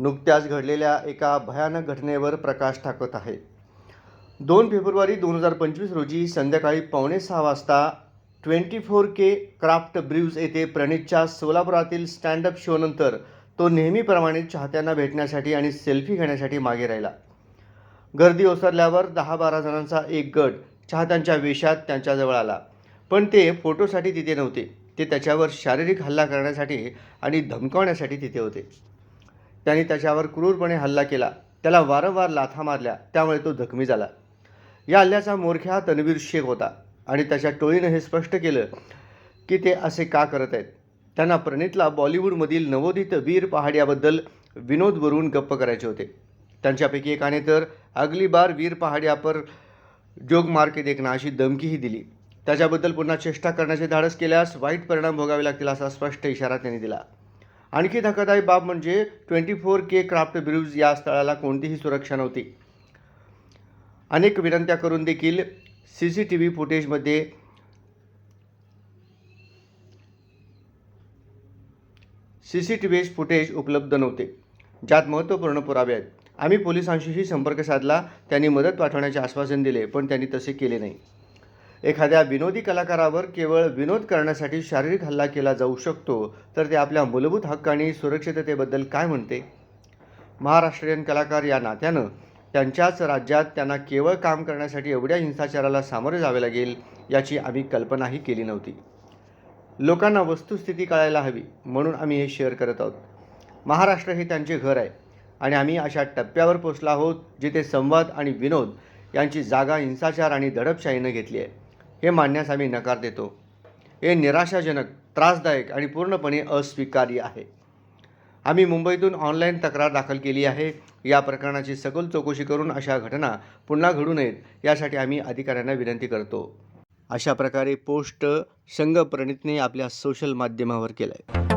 नुकत्याच घडलेल्या एका भयानक घटनेवर प्रकाश टाकत आहे. दोन फेब्रुवारी दोन हजार पंचवीस रोजी संध्याकाळी पावणे सहा वाजता twenty four K craft brews येथे प्रणितच्या सोलापुरातील स्टँडअप शोनंतर तो नेहमीप्रमाणे चाहत्यांना भेटण्यासाठी आणि सेल्फी घेण्यासाठी मागे राहिला. गर्दी ओसरल्यावर दहा बारा जणांचा एक गट चाहत्यांच्या वेशात त्यांच्याजवळ आला. पण ते फोटोसाठी तिथे नव्हते. ते त्याच्यावर शारीरिक हल्ला करण्यासाठी आणि धमकावण्यासाठी तिथे होते. त्याने त्याच्यावर क्रूरपणे हल्ला केला. त्याला वारंवार लाथा मारल्या. त्यामुळे तो जखमी झाला. या हल्ल्याचा मोरख्या तनवीर शेख होता. आणि त्याच्या टोळीनं हे स्पष्ट केलं की ते असे का करत आहेत? त्यांना प्रणितला बॉलिवूडमधील नवोदित वीर पहाड्याबद्दल विनोदवरून गप्प करायचे होते. त्यांच्यापैकी एकाने तर अगली बार वीर पहाड्यापर जोग मार्के देखना अशी धमकीही दिली. त्याच्याबद्दल पुन्हा चेष्टा करण्याचे धाडस केल्यास वाईट परिणाम भोगावे लागतील असा स्पष्ट इशारा त्यांनी दिला. आणखी धक्कादायक बाब म्हणजे twenty four K craft brews या स्थळाला कोणतीही सुरक्षा नव्हती. अनेक विनंत्या करून देखील C C T V फुटेजमध्ये C C T V footage उपलब्ध नव्हते. ज्यात महत्त्वपूर्ण पुरावे आहेत. आम्ही पोलिसांशीही संपर्क साधला त्यांनी मदत पाठवण्याचे आश्वासन दिले पण त्यांनी तसे केले नाही. एखाद्या विनोदी कलाकारावर केवळ विनोद करण्यासाठी शारीरिक हल्ला केला जाऊ शकतो तर ते आपल्या मूलभूत हक्क आणि सुरक्षिततेबद्दल काय म्हणते? महाराष्ट्रीयन कलाकार या नात्यानं त्यांच्याच राज्यात त्यांना केवळ काम करण्यासाठी एवढ्या हिंसाचाराला सामोरे जावे लागेल याची आम्ही कल्पनाही केली नव्हती. लोकांना वस्तुस्थिती कळायला हवी म्हणून आम्ही हे शेअर करत आहोत. महाराष्ट्र हे त्यांचे घर आहे आणि आम्ही अशा टप्प्यावर पोचलो आहोत जिथे संवाद आणि विनोद यांची जागा हिंसाचार आणि दडपशाहीनं घेतली आहे. हे मानण्यास आम्ही नकार देतो. हे निराशाजनक त्रासदायक आणि पूर्णपणे अस्वीकार्य आहे. आम्ही मुंबईतून ऑनलाईन तक्रार दाखल केली आहे. या प्रकरणाची सखोल चौकशी करून अशा घटना पुन्हा घडू नयेत यासाठी आम्ही अधिकाऱ्यांना विनंती करतो. अशा प्रकारे पोस्ट संघ प्रणितने आपल्या सोशल माध्यमावर केलं आहे